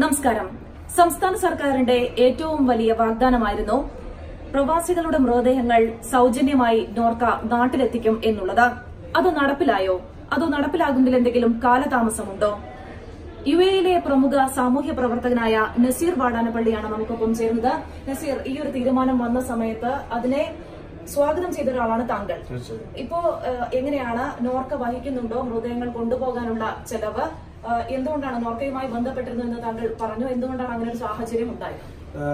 നമസ്കാരം. സംസ്ഥാന സർക്കാരിന്റെ ഏറ്റവും വലിയ വാഗ്ദാനമായിരുന്നു പ്രവാസികളുടെ മൃതദേഹങ്ങൾ സൌജന്യമായി നോർക്ക നാട്ടിലെത്തിക്കും എന്നുള്ളത്. അത് നടപ്പിലായോ? അതോ നടപ്പിലാകുന്നതിൽ എന്തെങ്കിലും കാലതാമസമുണ്ടോ? യു എയിലെ പ്രമുഖ സാമൂഹ്യ പ്രവർത്തകനായ നസീർ വാടാനപ്പള്ളിയാണ് നമുക്കൊപ്പം ചേരുന്നത്. നസീർ ഈ ഒരു തീരുമാനം വന്ന സമയത്ത് അതിനെ സ്വാഗതം ചെയ്ത ഒരാളാണ് താങ്കൾ. ഇപ്പോ എങ്ങനെയാണ് നോർക്ക വഹിക്കുന്നുണ്ടോ? മൃതദേഹങ്ങൾ കൊണ്ടുപോകാനുള്ള ചെലവ്? എന്തുകൊണ്ടാണ് നോർക്കയുമായി ബന്ധപ്പെട്ടിരുന്നത് എന്ന് താങ്കൾ പറഞ്ഞു? എന്തുകൊണ്ടാണ് അങ്ങനെ ഒരു സാഹചര്യം ഉണ്ടായത്?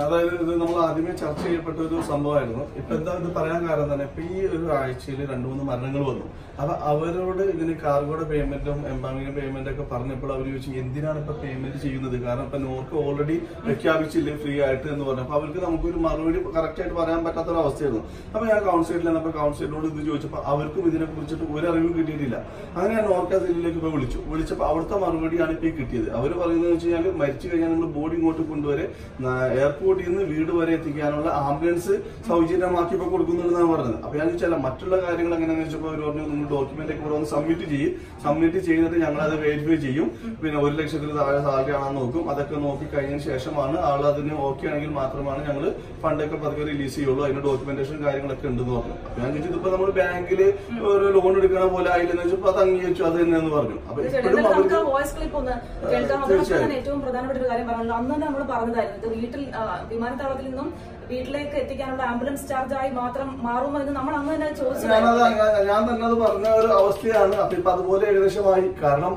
അതായത് ഇത് നമ്മൾ ആദ്യമേ ചർച്ച ചെയ്യപ്പെട്ട ഒരു സംഭവമായിരുന്നു. ഇപ്പൊ എന്താ ഇത് പറയാൻ കാരണം തന്നെ ഇപ്പൊ ഈ ഒരു ആഴ്ചയിൽ രണ്ടു മൂന്ന് മരണങ്ങൾ വന്നു. അപ്പൊ അവരോട് ഇതിന് കാർഗോയുടെ പേയ്മെന്റും എംബാമിന്റെ പേയ്മെന്റ് ഒക്കെ പറഞ്ഞപ്പോൾ അവർ ചോദിച്ചു എന്തിനാണ് ഇപ്പൊ പേയ്മെന്റ് ചെയ്യുന്നത്? കാരണം ഇപ്പൊ നോർക്ക് ഓൾറെഡി പ്രഖ്യാപിച്ചില്ലേ ഫ്രീ ആയിട്ട് എന്ന് പറഞ്ഞു. അപ്പൊ അവർക്ക് നമുക്കൊരു മറുപടി കറക്റ്റ് ആയിട്ട് പറയാൻ പറ്റാത്ത ഒരു അവസ്ഥയായിരുന്നു അപ്പൊ ഞാൻ കൗൺസിലിൽ അപ്പൊ കൗൺസിലറോട് ഇത് ചോദിച്ചപ്പോൾ അവർക്കും ഇതിനെ കുറിച്ചിട്ട് ഒരു അറിവും കിട്ടിയിട്ടില്ല. അങ്ങനെ ഞാൻ നോർക്ക ജില്ലയിലേക്ക് ഇപ്പൊ വിളിച്ചു. വിളിച്ചപ്പോൾ അവിടുത്തെ മറുപടിയാണ് ഇപ്പൊ കിട്ടിയത്. അവർ പറയുന്നത് വെച്ച് കഴിഞ്ഞാൽ മരിച്ചു കഴിഞ്ഞാൽ നിങ്ങൾ ബോഡി ഇങ്ങോട്ട് കൊണ്ടുവരെ എയർപോർട്ടിൽ നിന്ന് വീട് വരെ എത്തിക്കാനുള്ള ആംബുലൻസ് സൗജന്യമാക്കി ഇപ്പൊ കൊടുക്കുന്നുണ്ടെന്നാണ് പറഞ്ഞത്. അപ്പൊ ഞാൻ ചോദിച്ചാൽ മറ്റുള്ള കാര്യങ്ങൾ എങ്ങനെയാണെന്ന് വെച്ചപ്പോൾ അവർ പറഞ്ഞു നിങ്ങൾ ഡോക്യുമെന്റ് ഒക്കെ ഇവിടെ ഒന്ന് സബ്മിറ്റ് ചെയ്യും. സബ്മിറ്റ് ചെയ്തിട്ട് ഞങ്ങൾ അത് വെരിഫൈ ചെയ്യും. പിന്നെ ഒരു ലക്ഷത്തിൽ താഴെ സാലറി ആണെന്ന് നോക്കും. അതൊക്കെ നോക്കി കഴിഞ്ഞതിന് ശേഷമാണ് ആൾ അതിന് ഓക്കെ ആണെങ്കിൽ മാത്രമാണ് ഞങ്ങൾ ഫണ്ടൊക്കെ പതുക്കെ റിലീസ് ചെയ്യുള്ളൂ. അതിന്റെ ഡോക്യുമെന്റേഷൻ കാര്യങ്ങളൊക്കെ ഉണ്ടെന്ന് പറഞ്ഞു. അപ്പൊ ഞാൻ ചോദിച്ചത് ഇപ്പൊ നമ്മൾ ബാങ്കിൽ ഒരു ലോൺ എടുക്കണ പോലെ ആയില്ലെന്ന് വെച്ചപ്പോൾ അത് അംഗീകരിച്ചു അത് തന്നെയെന്ന് പറഞ്ഞു. അപ്പൊ എപ്പോഴും അവർക്ക് തന്നെ ഏറ്റവും പ്രധാനപ്പെട്ട ഒരു കാര്യം പറഞ്ഞല്ലോ. അന്ന് തന്നെ നമ്മൾ പറഞ്ഞതായിരുന്നു. ഇത് വീട്ടിൽ വിമാനത്താവളത്തിൽ നിന്നും വീട്ടിലേക്ക് എത്തിക്കാനുള്ള ആംബുലൻസ് ചാർജ് ആയി മാത്രം മാറുമോ എന്ന് നമ്മൾ അന്ന് തന്നെ ചോദിച്ചു ഞാൻ- തന്നെ അത് പറഞ്ഞ ഒരു അവസ്ഥയാണ്. അപ്പൊ ഇപ്പൊ അതുപോലെ ഏകദേശമായി. കാരണം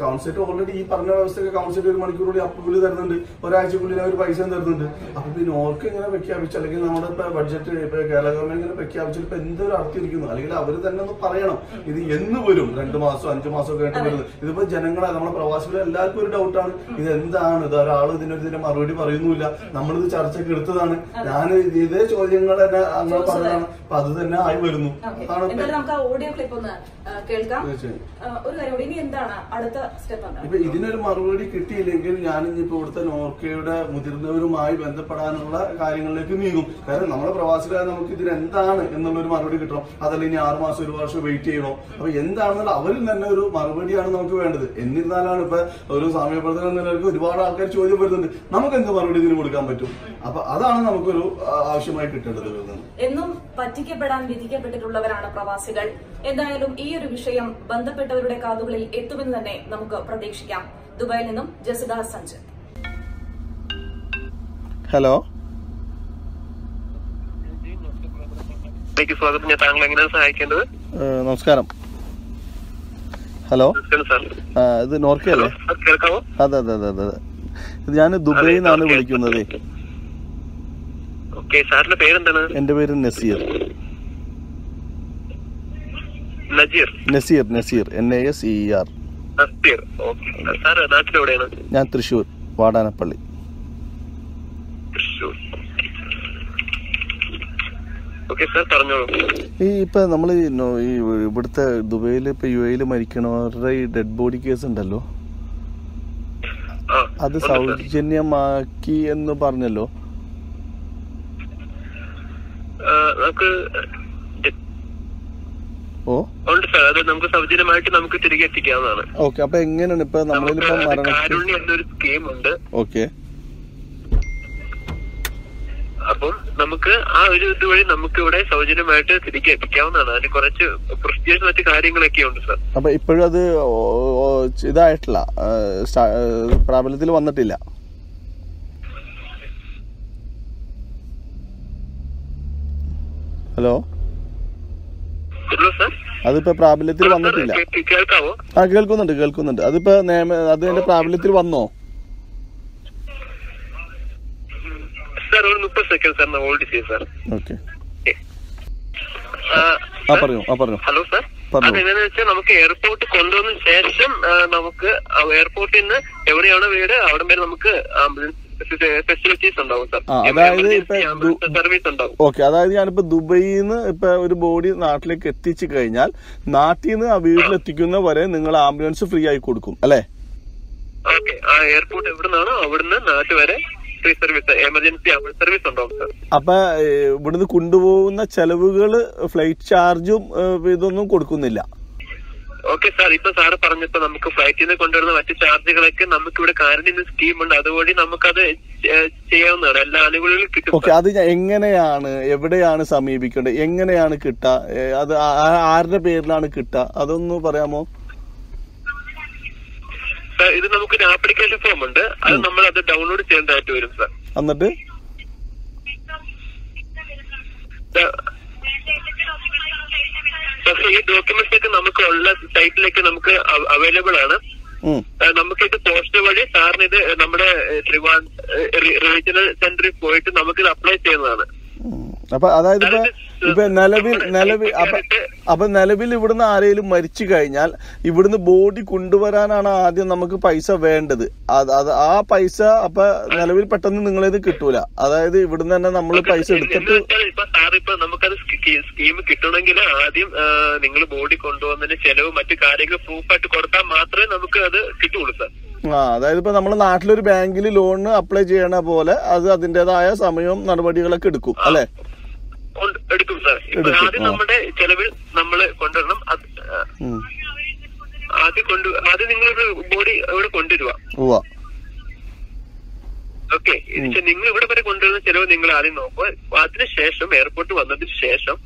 കൗൺസിലർ ഓൾറെഡി ഈ പറഞ്ഞ വ്യവസ്ഥയൊക്കെ കൗൺസിലർ ഒരു മണിക്കൂറുകൂടി അപ്രൂവൽ തരുന്നുണ്ട്. ഒരാഴ്ചക്കുള്ളിൽ അവർ പൈസ തരുന്നുണ്ട്. അപ്പൊ പിന്നെ ഓർക്ക് ഇങ്ങനെ പ്രഖ്യാപിച്ചു അല്ലെങ്കിൽ നമ്മുടെ ഇപ്പൊ ബഡ്ജറ്റ് ഇപ്പൊ കേരള ഗവൺമെന്റ് ഇങ്ങനെ പ്രഖ്യാപിച്ചിട്ട് ഇപ്പൊ എന്തൊരു അർത്ഥിരിക്കുന്നു? അല്ലെങ്കിൽ അവർ തന്നെ ഒന്ന് പറയണം. ഇത് എന്ന് വരും? രണ്ടു മാസം അഞ്ചു മാസം ഒക്കെ ആയിട്ട് വരുന്നത്. ഇതിപ്പോ ജനങ്ങളെ നമ്മുടെ പ്രവാസികളെ എല്ലാവർക്കും ഒരു ഡൗട്ടാണ് ഇത് എന്താണ്? ഇത് ഒരാൾ ഇതിനൊരു ഇതിന്റെ മറുപടി പറയുന്നുമില്ല. നമ്മളിത് ചർച്ചയ്ക്ക് എടുത്തതാണ്. ഞാൻ ഇതേ ചോദ്യങ്ങൾ തന്നെ അങ്ങനെ പറഞ്ഞതാണ്. അപ്പൊ അത് തന്നെ ആയി വരുന്നു. ഇപ്പൊ എന്തായാലും നമുക്ക് ആ ഓഡിയോ ക്ലിപ്പ് ഒന്ന് കേൾക്കാം. ഒരു കാര്യം ഇനി എന്താണ് അടുത്ത സ്റ്റെപ്പ് ഇപ്പൊ ഇതിനൊരു മറുപടി കിട്ടിയില്ലെങ്കിൽ ഞാൻ ഇനിയിപ്പോ ഇവിടുത്തെ നോർക്കയുടെ മുതിർന്നവരുമായി ബന്ധപ്പെടാനുള്ള കാര്യങ്ങളിലേക്ക് നീങ്ങും. കാരണം നമ്മുടെ പ്രവാസികളെ നമുക്ക് ഇതിന് എന്താണ് എന്നുള്ളൊരു മറുപടി കിട്ടണം. അതല്ല ഇനി ആറു മാസം ഒരു വർഷം വെയിറ്റ് ചെയ്യണോ? അപ്പൊ എന്താണെന്നുള്ള അവരിൽ തന്നെ ഒരു മറുപടിയാണ് നമുക്ക് വേണ്ടത്. എന്നിരുന്നാലാണ് ഇപ്പൊ ഒരു സാമ്യപ്രദനം എന്ന ഒരുപാട് ആൾക്കാർ ചോദ്യം വരുന്നുണ്ട്. നമുക്ക് എന്ത് മറുപടി ഇതിന് കൊടുക്കാൻ പറ്റും? അപ്പൊ അതാണ് നമുക്കൊരു ആവശ്യമായി കിട്ടേണ്ടത് എന്നും പറ്റിക്കപ്പെടാൻ വിധിക്കപ്പെട്ടിട്ടുള്ളവരാണ് പ്രവാസികൾ. എന്തായാലും ഈ ഒരു വിഷയം ബന്ധപ്പെട്ടവരുടെ കാതുകളിൽ എത്തുമെന്ന് തന്നെ നമുക്ക് പ്രതീക്ഷിക്കാം. ദുബായിൽ നിന്നും ജസിദ സഞ്ജയ് ഹലോ? സ്വാഗതം. ഞാൻ താങ്കൾ എങ്ങനെയാണ് സഹായിക്കേണ്ടത്? നമസ്കാരം. ഹലോ? ഇത് നോർക്കയല്ലേ? അതെ അതെ അതെ അതെ. ഇത് ഞാൻ ദുബൈന്നാണ് നിന്നാണ് വിളിക്കുന്നത്. ഓക്കെ സാറിന്റെ പേരെന്താണ്? എന്റെ പേര് Naseer. Najeer Naseer Naseer. N A S E R Naseer. Okay sir നാട്ടിലെവിടെയാണ് ഞാൻ തൃശൂർ വാടാനപ്പള്ളി. തൃശ്ശൂർ. ഈ ഇപ്പൊ നമ്മൾ ഈ ഇവിടുത്തെ ദുബൈയിൽ ഇപ്പൊ യു എയിൽ മരിക്കണവരുടെ ഈ ഡെഡ് ബോഡി കേസ് ഉണ്ടല്ലോ. അത്. സൗജന്യമാക്കി എന്ന് പറഞ്ഞല്ലോ ആ, നമുക്ക് ഉണ്ട് സാർ. അത് നമുക്ക് സൗജന്യമായിട്ട് നമുക്ക് തിരികെ എത്തിക്കാവുന്നതാണ്. ഓക്കെ അപ്പൊ എങ്ങനെയാണ് ഇപ്പൊ നമ്മളിപ്പോ അത് എന്നൊരു സ്കീം ഉണ്ട്. ഓക്കെ. അപ്പം നമുക്ക് ആ ഒരു ഇതുവഴി നമുക്ക് ഇവിടെ സൗജന്യമായിട്ട് തിരികെ എത്തിക്കാവുന്നതാണ്. അതിന് കുറച്ച് പ്രൊസീജിയേഴ്സ് മറ്റു കാര്യങ്ങളൊക്കെ ഉണ്ട് സാർ. അപ്പൊ ഇപ്പോഴും അത് ഇതായിട്ടില്ല. പ്രാബല്യത്തിൽ വന്നിട്ടില്ല. ഹലോ? അതിപ്പോ പ്രാബല്യത്തിൽ വന്നിട്ടില്ല. ആ കേൾക്കുന്നുണ്ട് കേൾക്കുന്നുണ്ട്. അതിപ്പോ നിയമ അത് എന്റെ പ്രാബല്യത്തിൽ വന്നോ? ഓക്കെ. ആ, പറഞ്ഞു ആ പറഞ്ഞു ഹലോ സാർ. പറഞ്ഞോ. അതെങ്ങനെയാന്ന് വെച്ചാൽ നമുക്ക് എയർപോർട്ട് കൊണ്ടുവന്ന ശേഷം നമുക്ക് എയർപോർട്ടിൽ നിന്ന് എവിടെയാണോ വീട് അവിടെ വരെ നമുക്ക് ആംബുലൻസ് ഫെസിലിറ്റീസ് ഉണ്ടാവും സാർ അതായത് സർവീസ് ഉണ്ടാവും. ഓക്കെ അതായത് ഞാനിപ്പോ ദുബൈയിൽ നിന്ന് ഇപ്പൊ ഒരു ബോഡി നാട്ടിലേക്ക് എത്തിച്ചു കഴിഞ്ഞാൽ നാട്ടിൽ നിന്ന് ആ വീട്ടിലെത്തിക്കുന്ന വരെ നിങ്ങൾ ആംബുലൻസ് ഫ്രീ ആയി കൊടുക്കും അല്ലെ? ഓക്കെ ആ എയർപോർട്ട് എവിടെ നിന്നാണോ അവിടുന്ന് നാട്ട് വരെ free service emergency ambulance service ഉണ്ടാവും സർ അപ്പൊ ഇവിടുന്ന് കൊണ്ടുപോകുന്ന ചെലവുകൾ ഫ്ലൈറ്റ് ചാർജും ഇതൊന്നും കൊടുക്കുന്നില്ല. ഓക്കെ സാർ ഇപ്പൊ സാറ് പറഞ്ഞപ്പോ നമുക്ക് ഫ്ലൈറ്റിൽ നിന്ന് കൊണ്ടുവരുന്ന മറ്റു ചാർജുകളൊക്കെ നമുക്ക് ഇവിടെ കാരുണ്യ സ്കീം ഉണ്ട്. അതുവഴി നമുക്കത് ചെയ്യാവുന്നതാണ്. എല്ലാ ആനുകൂല്യങ്ങളും കിട്ടും ഓക്കെ അത് എങ്ങനെയാണ് എവിടെയാണ് സമീപിക്കേണ്ടത്? എങ്ങനെയാണ് കിട്ടുക അത് ആരുടെ പേരിലാണ് കിട്ടുക അതൊന്ന് പറയാമോ? സാർ ഇത് നമുക്കൊരു ആപ്ലിക്കേഷൻ ഫോം ഉണ്ട്. അത് നമ്മൾ അത് ഡൗൺലോഡ് ചെയ്യേണ്ടതായിട്ട് വരും സാർ എന്നിട്ട്? സാർ ഈ ഡോക്യുമെന്റ്സ് ഒക്കെ നമുക്ക് ഉള്ള സൈറ്റിലേക്ക് നമുക്ക് അവൈലബിൾ ആണ് നമുക്ക് ഇത് നമുക്കിത് പോസ്റ്റ് വഴി സാറിന് ഇത് നമ്മുടെ ട്രിവാൻഡ്രം റീജിയണൽ സെന്ററിൽ പോയിട്ട് നമുക്കിത് അപ്ലൈ ചെയ്യുന്നതാണ്. അപ്പൊ അതായത് ഇപ്പൊ ഇപ്പൊ നിലവിൽ നിലവിൽ അപ്പൊ അപ്പൊ നിലവിൽ ഇവിടുന്ന് ആരെങ്കിലും മരിച്ചു കഴിഞ്ഞാൽ ഇവിടുന്ന് ബോഡി കൊണ്ടുവരാനാണ് ആദ്യം നമുക്ക് പൈസ വേണ്ടത്. അത് ആ പൈസ അപ്പൊ നിലവിൽ പെട്ടെന്ന് നിങ്ങളിത് കിട്ടൂല. അതായത് ഇവിടുന്ന് തന്നെ നമ്മൾ പൈസ എടുത്തിട്ട് വെച്ചാൽ ഇപ്പൊ സാർ ഇപ്പൊ നമുക്കത് സ്കീം കിട്ടണമെങ്കിൽ ആദ്യം നിങ്ങൾ ബോഡി കൊണ്ടുവന്നതിന് ചെലവ് മറ്റു കാര്യങ്ങൾ പ്രൂഫായിട്ട് കൊടുത്താൽ മാത്രമേ നമുക്ക് അത് കിട്ടുള്ളൂ സാർ. ആ അതായത് ഇപ്പൊ നമ്മുടെ നാട്ടിലൊരു ബാങ്കിൽ ലോണിന് അപ്ലൈ ചെയ്യണ പോലെ അത് അതിന്റേതായ സമയവും നടപടികളൊക്കെ എടുക്കും അല്ലെ? എടുക്കും സാർ. ഇപ്പൊ ആദ്യം. നമ്മുടെ ചെലവിൽ നമ്മൾ കൊണ്ടുവരണം. ആദ്യം കൊണ്ടു ആദ്യം നിങ്ങളൊരു ബോഡി ഇവിടെ കൊണ്ടുവരുക ഓക്കെ. നിങ്ങൾ ഇവിടെ വരെ കൊണ്ടുവരുന്ന ചെലവ് നിങ്ങൾ ആദ്യം നോക്കുക അതിനുശേഷം എയർപോർട്ട് വന്നതിന് ശേഷം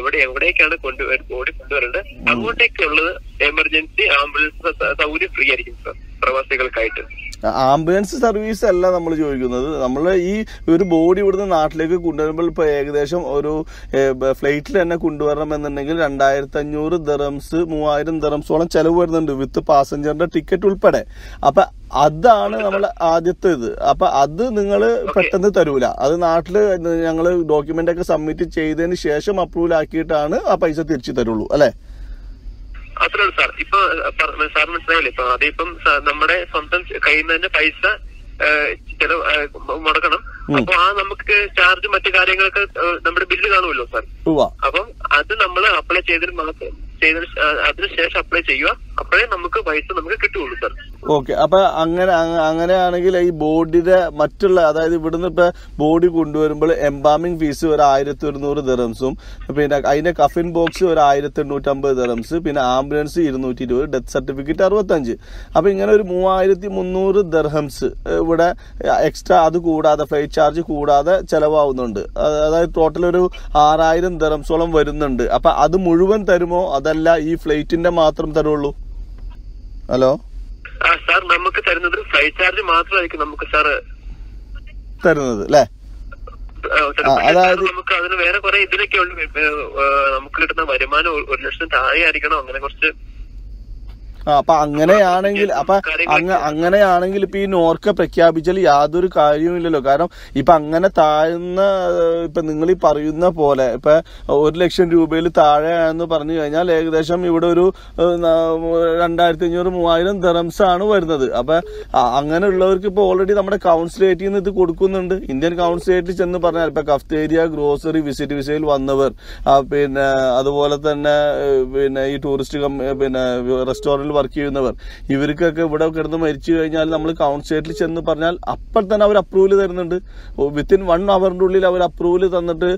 ഇവിടെ എവിടേക്കാണ് കൊണ്ടു ബോഡി കൊണ്ടുവരേണ്ടത്? അങ്ങോട്ടേക്കുള്ളത് എമർജൻസി ആംബുലൻസ് സൗകര്യം ഫ്രീ ആയിരിക്കും സാർ. പ്രവാസികൾക്കായിട്ട്. ആംബുലൻസ് സർവീസ് അല്ല നമ്മൾ ചോദിക്കുന്നത്. നമ്മൾ ഈ ഒരു ബോഡി ഇവിടുന്ന് നാട്ടിലേക്ക് കൊണ്ടുവരുമ്പോൾ ഇപ്പൊ ഏകദേശം ഒരു ഫ്ലൈറ്റിൽ തന്നെ കൊണ്ടുവരണം എന്നുണ്ടെങ്കിൽ രണ്ടായിരത്തി അഞ്ഞൂറ് ദറംസ് മൂവായിരം ദറംസോളം ചെലവ് വരുന്നുണ്ട് വിത്ത് പാസഞ്ചറിന്റെ ടിക്കറ്റ് ഉൾപ്പെടെ. അപ്പൊ അതാണ് നമ്മൾ ആദ്യത്തെ ഇത്. അപ്പൊ അത് നിങ്ങൾ പെട്ടെന്ന് തരൂല. അത് നാട്ടിൽ ഞങ്ങൾ ഡോക്യുമെന്റ് ഒക്കെ സബ്മിറ്റ് ചെയ്തതിന് ശേഷം അപ്രൂവൽ ആക്കിയിട്ടാണ് ആ പൈസ തിരിച്ചു തരുള്ളൂ. അല്ലെ? അത്രേ ഉള്ളൂ സാർ ഇപ്പൊ സാർ മനസ്സിലായില്ലേ? ഇപ്പൊ അതിപ്പം നമ്മുടെ സ്വന്തം കയ്യിൽ നിന്ന് തന്നെ പൈസ ചെലവ് മുടക്കണം. അപ്പൊ ആ നമുക്ക് ചാർജ് മറ്റു കാര്യങ്ങളൊക്കെ നമ്മുടെ ബില്ല് കാണുമല്ലോ സാർ. അപ്പം അത് നമ്മൾ അപ്ലൈ ചെയ്തിട്ട് ചെയ്തതിന് അതിനുശേഷം അപ്ലൈ ചെയ്യുക. അപ്പോഴേ നമുക്ക് പൈസ നമുക്ക് കിട്ടുള്ളൂ സാർ. ഓക്കെ അപ്പൊ അങ്ങനെ അങ്ങ- അങ്ങനെയാണെങ്കിൽ ഈ ബോഡിയുടെ മറ്റുള്ള അതായത് ഇവിടുന്ന് ഇപ്പൊ ബോഡി കൊണ്ടുവരുമ്പോൾ എംബാമിംഗ് ഫീസ് ഒരു ആയിരത്തി ഒരുന്നൂറ് ദറംസും പിന്നെ അതിന്റെ കഫിൻ ബോക്സ് ഒരു ആയിരത്തി എണ്ണൂറ്റമ്പത് ദറംസ് പിന്നെ ആംബുലൻസ് ഇരുന്നൂറ്റി ഇരുപത് ഡെത്ത് സർട്ടിഫിക്കറ്റ് അറുപത്തഞ്ച്. അപ്പൊ ഇങ്ങനെ ഒരു മൂവായിരത്തി മുന്നൂറ് ദർഹംസ് ഇവിടെ എക്സ്ട്രാ അത് കൂടാതെ ഫ്ലൈറ്റ് ചാർജ് കൂടാതെ ചെലവാകുന്നുണ്ട് അത് അതായത് ടോട്ടൽ ഒരു ആറായിരം ദറംസോളം വരുന്നുണ്ട്. അപ്പൊ അത് മുഴുവൻ തരുമോ? അതല്ല ഈ ഫ്ലൈറ്റിന്റെ മാത്രം തരുള്ളൂ? ഹലോ? ആ സാർ നമുക്ക് തരുന്നത് ഫ്ലൈറ്റ് ചാർജ് മാത്രമായിരിക്കും നമുക്ക് സാർ തരുന്നത് അല്ലേ അതായത്- നമുക്ക് അതിന് വേറെ കുറെ ഇതിലൊക്കെ ഉണ്ട് നമുക്ക് കിട്ടുന്ന വരുമാനം ഒരു- ലക്ഷം താഴെ ആയിരിക്കണം അങ്ങനെ കുറച്ച് അപ്പൊ അങ്ങനെയാണെങ്കിൽ അപ്പൊ അങ്ങ അങ്ങനെയാണെങ്കിൽ ഇപ്പൊ ഈ നോർക്ക പ്രഖ്യാപിച്ചാൽ യാതൊരു കാര്യവുമില്ലല്ലോ. കാരണം ഇപ്പൊ അങ്ങനെ താഴ്ന്ന ഇപ്പൊ നിങ്ങൾ ഈ പറയുന്ന പോലെ ഇപ്പൊ ഒരു ലക്ഷം രൂപയിൽ താഴെയാണെന്ന് പറഞ്ഞു കഴിഞ്ഞാൽ ഏകദേശം ഇവിടെ ഒരു രണ്ടായിരത്തി അഞ്ഞൂറ് മൂവായിരം ദറംസ് ആണ് വരുന്നത്. അപ്പൊ അങ്ങനെ അങ്ങനെയുള്ളവർക്ക് ഇപ്പൊ ഓൾറെഡി നമ്മുടെ കൗൺസിലേറ്റിൽ നിന്ന് ഇത് കൊടുക്കുന്നുണ്ട്. ഇന്ത്യൻ കൗൺസിലേറ്റിൽ ചെന്ന് പറഞ്ഞാൽ ഇപ്പൊ കഫ്തേരിയ ഗ്രോസറി വിസിറ്റ് വിസയിൽ വന്നവർ പിന്നെ അതുപോലെ തന്നെ പിന്നെ ഈ ടൂറിസ്റ്റ് പിന്നെ റെസ്റ്റോറന്റിൽ വർക്ക് ചെയ്യുന്നവർ. ഇവർക്കൊക്കെ ഇവിടെ കിടന്ന് മരിച്ചു കഴിഞ്ഞാൽ നമ്മൾ കൗൺസിലേറ്റിൽ ചെന്ന് പറഞ്ഞാൽ അപ്പോൾ തന്നെ അവർ അപ്രൂവൽ തരുന്നുണ്ട്. വിത്തിൻ വൺ അവറിന്റെ ഉള്ളിൽ അവർ അപ്രൂവൽ തന്നിട്ട്